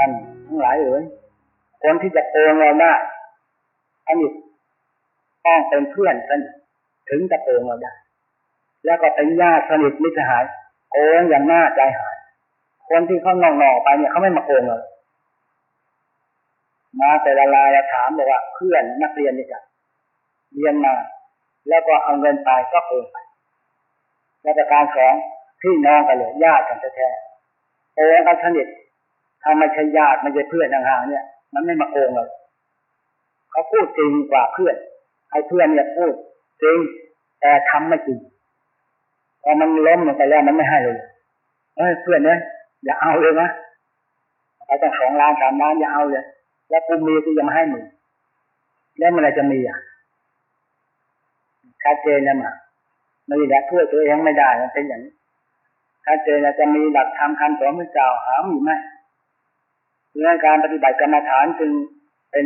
ท่านทั้งหลายเอ๋ยคนที่จะโกงเราได้อันนี้ต้องเป็นเพื่อนสนิทถึงจะโกงเราได้ แล้วก็เป็นญาติสนิทมิตรหายโกงอย่างน่าใจหาย คนที่เขาหน่อกๆไปเนี่ยเขาไม่มาโกงเรามาแต่ละรายถามบอกว่าเพื่อนนักเรียนนี่จ้ะเรียนมา แล้วก็เอาเงินไปก็โกงไปและประการสองพี่น้องกันเลยญาติกันแท้ๆโกงกันสนิท ถ้าไม่ใช่ญาติไม่ใช่เพื่อนห่างๆเนี่ย มันไม่มาโกงเราเขาพูดจริงกว่าเพื่อนไอ้เพื่อนเนี่ยพูดจริงแต่ทำไม่จริงพอมันล้มลงไปแล้วมันไม่ให้เลยเอ้ยเพื่อนเนี่ยอย่าเอาเลยนะไปตั้งสองล้านสามล้านอย่าเอาเลยแล้วกูมีกูยังไม่ให้มึงแล้วมื่อะไรจะมีอะชัดเจนนะมาไม่ได้ช่วยตัวเองไม่ได้มันเป็นอย่างนี้ชัดเจนจะมีหลักธรรมคำสอนพระเจ้าหามีไหม เรื่องการปฏิบัติกรรมฐานจึงเป็น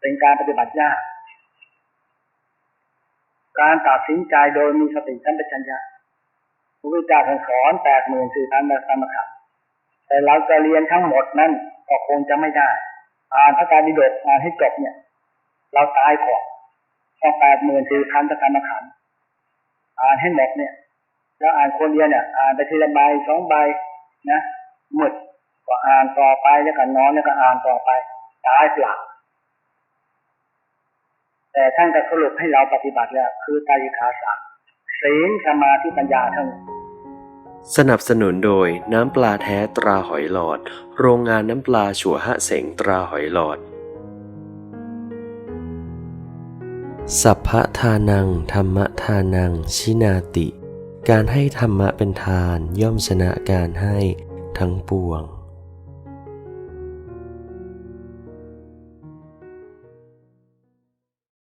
เป็นการปฏิบัติยาก การตัดสินใจโดยมีสติสัมปชัญญะพระพุทธเจ้าท่านสอนแปดหมื่นสี่พันธรรมขันแต่เราจะเรียนทั้งหมดนั้นก็คงจะไม่ได้อ่านพระไตรปิฎกอ่านให้จบเนี่ย เราตายก่อนต้องแปดหมื่นสี่พันธรรมขันอ่านให้หมดเนี่ย แล้วอ่านคนเดียวเนี่ย อ่านไปทีละใบสองใบนะหมด ก็อ่านต่อไปแล้วก็นอนแล้วก็อ่านต่อไปตายเปล่าแต่ท่านก็สรุปให้เราปฏิบัติแล้วคือไตรขาสามศีลสมาธิปัญญาทั้งสนับสนุนโดยน้ำปลาแท้ตราหอยหลอด โรงงานน้ำปลาฉัวหะเสงตราหอยหลอด สัพพะทานัง ธรรมทานัง ชินาติ การให้ธรรมะเป็นทานย่อมชนะการให้ทั้งปวง